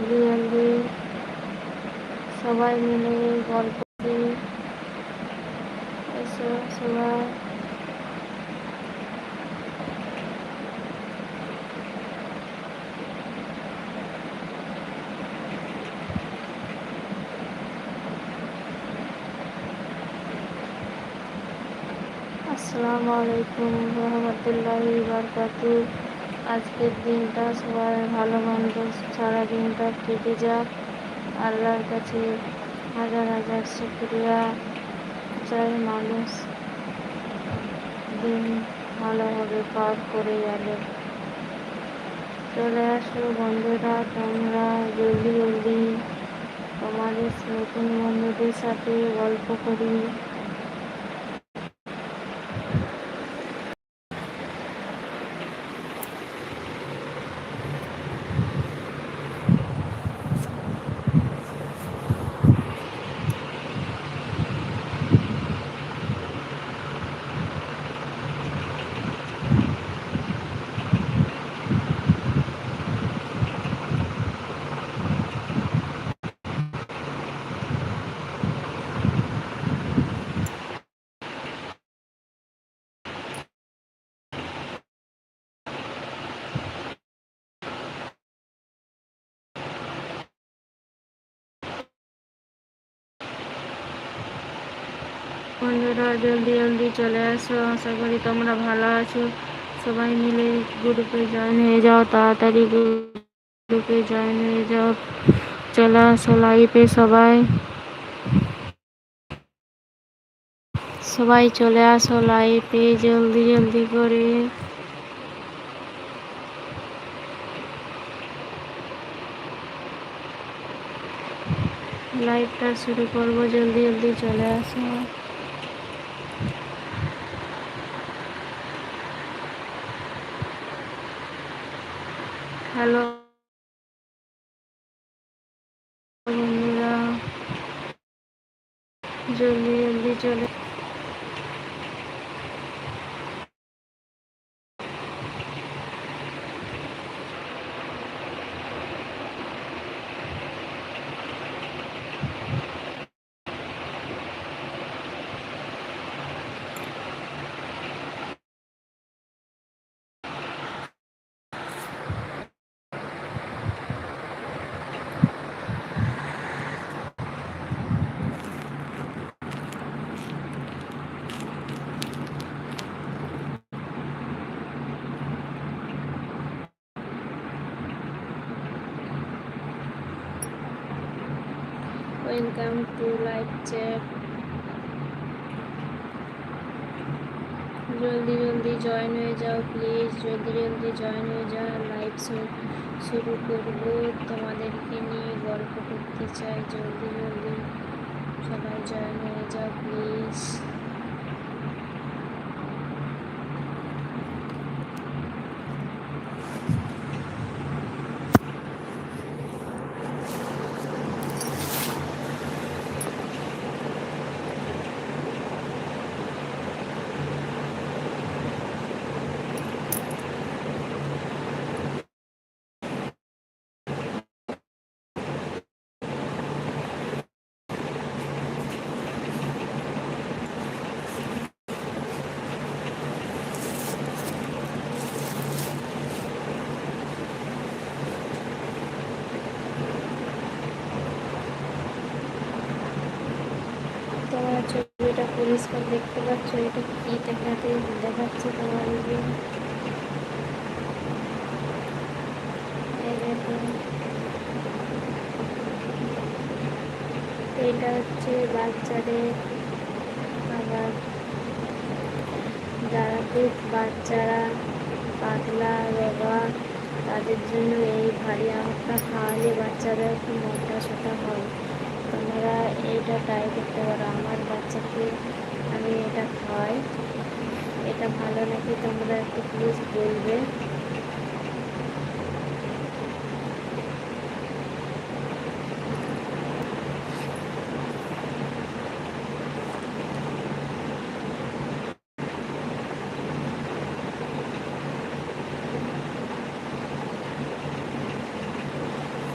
জলদি জলদি সবাই মিলে গল্প করি এসো সবাই আসসালামু আলাইকুম রহমতুল্লাহি বারকাতু আজকের দিনটা সবাই ভালো মন্দ সারা দিনটা কেটে যাক। আল্লাহর কাছে হাজার হাজার শুক্রিয়া। চাই মানুষ দিন ভালোভাবে পার করে গেলে। চলে আসো বন্ধুরা, তোমরা জলদি জলদি তোমাদের নতুন বন্ধুদের সাথে গল্প করি। বন্ধুরা, জলদি জলদি চলে আসো। আশা করি তোমরা ভালো আছো। সবাই মিলে গ্রুপে জয়েন হয়ে যাও, তাড়াতাড়ি গ্রুপে জয়েন হয়ে যাও। চলে আসো লাইভে সবাই। সবাই চলে আসো লাইভে জলদি জলদি করে। লাইভটা শুরু করব, জলদি জলদি চলে আসো। হ্যালো বন্ধুরা জলদি জলদি চলে ওয়েলকাম টু লাইভ চ্যাট জলদি জলদি জয়েন হয়ে যাও প্লিজ জলদি জলদি জয়েন হয়ে যাও। লাইভ শুরু করব। তোমাদেরকে নিয়ে গল্প করতে চাই। জলদি জলদি সবাই জয়েন হয়ে যাও প্লিজ তোমার ছবিটা পরিষ্কার দেখতে পাচ্ছ, এটা কি দেখাতে দেখাচ্ছে তোমাদেরকে এটা হচ্ছে বাচ্চাদের আবার যারা খুব বাচ্চারা, পাতলা, রোগা, তাদের জন্য এই ভারী আমটা খাওয়ালে বাচ্চারা একটু মোটা সোটা হয়। তোমরা এটা ট্রাই করতে পারো। আমার বাচ্চাকে আমি এটা খাওয়াই। এটা ভালো নাকি তোমরা একটু প্লিজ বলবে?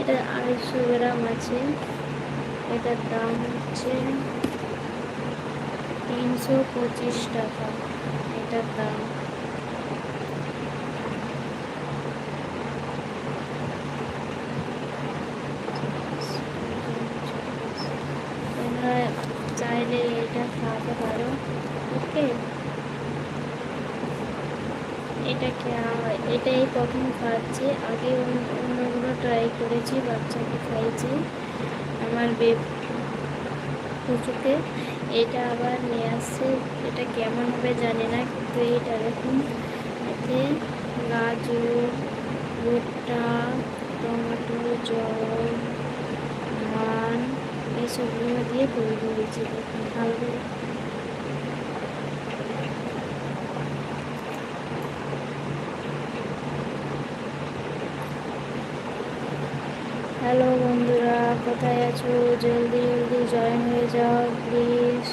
এটা আড়াইশো গ্রাম আছে। এটার দাম হচ্ছে তিনশো পঁচিশ টাকা। এটার দাম। তোমরা চাইলে এটা খাওয়াতে পারো। ওকে? এটাকে আ- এটাই প্রথম খাচ্ছি। আগে অন্য- অন্যগুলো ট্রাই করেছি, বাচ্চাকে খাইয়েছি। আমার বেব কুচুকে এটা আবার নিয়ে আসছে। এটা কেমন হবে জানি না, কিন্তু এটা দেখুন। এতে গাজর, ভুট্টা, টমেটো, জল, ধান, এইসবগুলো দিয়ে তৈরি করেছি দেখুন, ভালো হ্যালো বন্ধুরা কোথায় আছো? জলদি জলদি জয়েন হয়ে যাও প্লিজ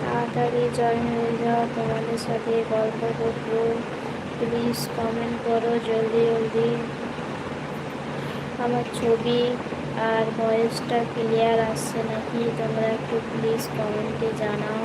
তাড়াতাড়ি জয়েন হয়ে যাও, তোমাদের সাথে গল্প করব। প্লিজ কমেন্ট করো জলদি জলদি। আমার ছবি আর ভয়েসটা ক্লিয়ার আসছে নাকি? তোমরা একটু প্লিজ কমেন্টে জানাও।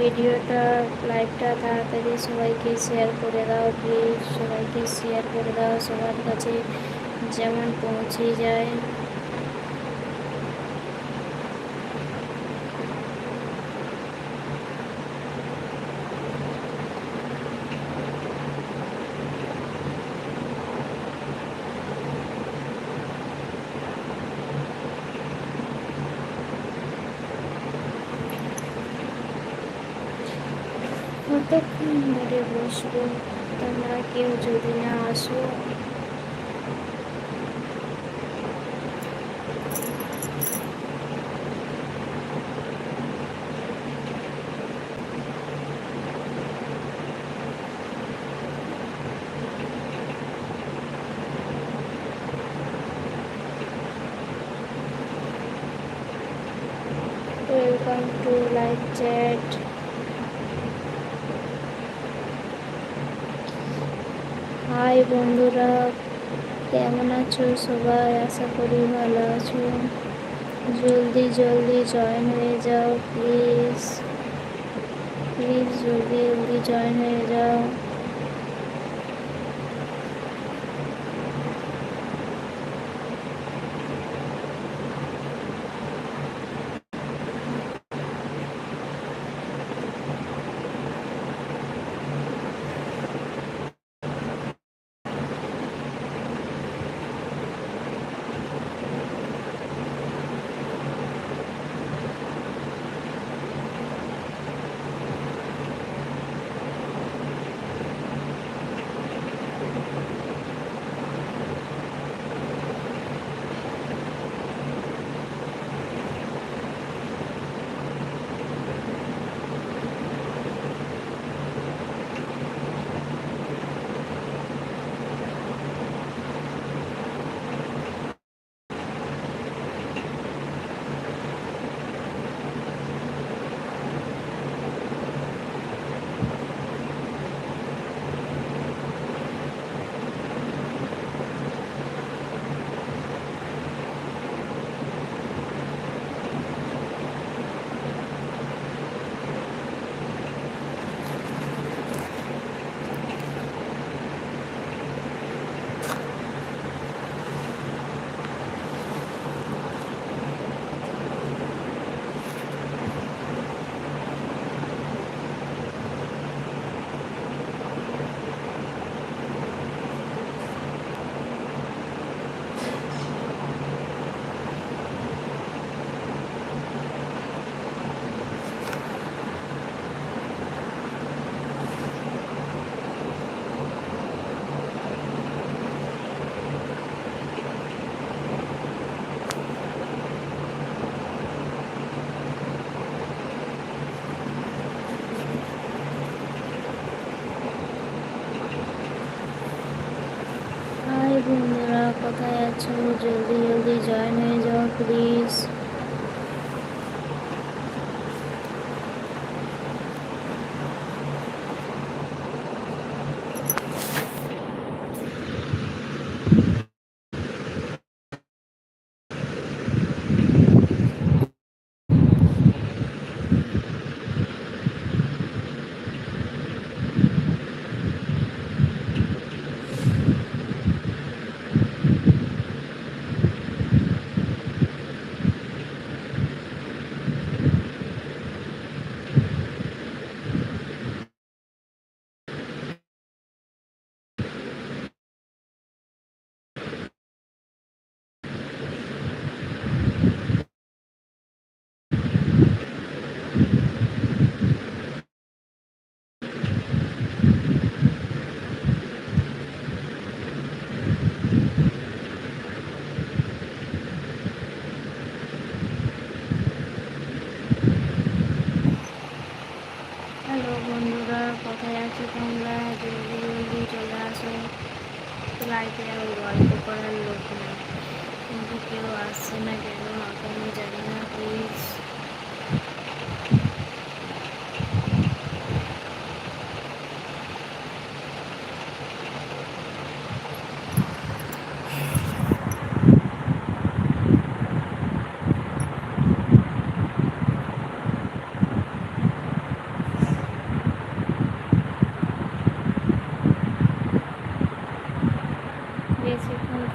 ভিডিওটা, লাইভটা তাড়াতাড়ি সবাইকে শেয়ার করে দাও প্লিজ সবাইকে শেয়ার করে দাও। সবার কাছে যেমন পৌঁছে যায় কতক্ষণ ধরে বসবো তোমরা কেউ যদি না আসো welcome to live chat hi বন্ধুরা, কেমন আছো? সবাই আশা করি ভালো আছো। জলদি জলদি জয়েন হয়ে যাও প্লিজ প্লিজ জলদি জলদি জয়েন হয়ে যাও। জলদি জলদি জয়েন হয়ে যাও প্লিজ হ্যালো বন্ধুরা কোথায় আছো তোমরা জলদি জলদি চলে আসো লাইফে আর গল্প করার লোক নেই কিন্তু কেউ আসছে না কেন আমি জানি না প্লিজ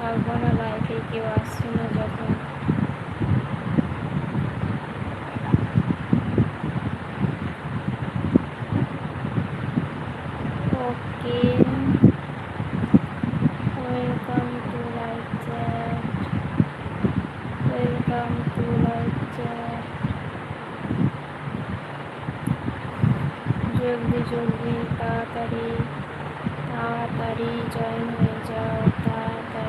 না লাইফে কেউ আসছে না যখন। জলদি জলদি তাড়াতাড়ি তাড়াতাড়ি জয়েন হয়ে যাও।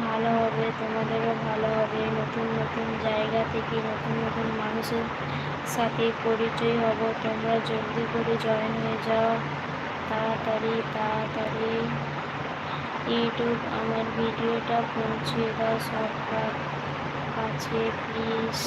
ভালো হবে, তোমাদেরও ভালো হবে। নতুন নতুন জায়গা থেকে নতুন নতুন মানুষের সাথে পরিচয় হব। তোমরা জলদি করে জয়েন হয়ে যাও। তাড়াতাড়ি তাড়াতাড়ি। ইউটিউব আমার ভিডিওটা পৌঁছে দাও সরকার কাছে প্লিজ